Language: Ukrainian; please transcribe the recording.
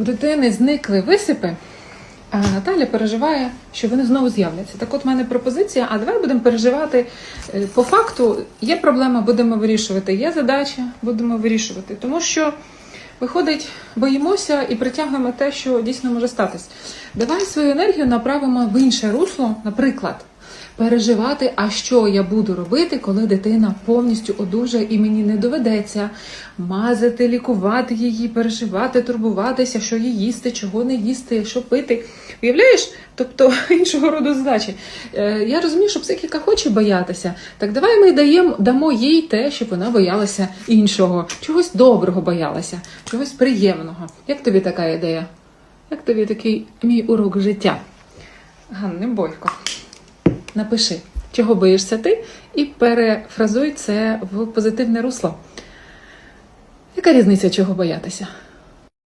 У дитини зникли висипи, а Наталя переживає, що вони знову з'являться. Так от в мене пропозиція, а давай будемо переживати е, по факту, є проблема, будемо вирішувати, є задача, будемо вирішувати. Тому що виходить, боїмося і притягуємо те, що дійсно може статись. Давай свою енергію направимо в інше русло, наприклад. Переживати, а що я буду робити, коли дитина повністю одужає і мені не доведеться мазати, лікувати її, переживати, турбуватися, що їй їсти, чого не їсти, що пити. Уявляєш? Тобто іншого роду задачі. Е, я розумію, що психіка хоче боятися. Так давай ми даємо, дамо їй те, щоб вона боялася іншого, чогось доброго боялася, чогось приємного. Як тобі така ідея? Як тобі такий мій урок життя? Ганни Бойко. Напиши, чого боїшся ти, і перефразуй це в позитивне русло. Яка різниця, чого боятися?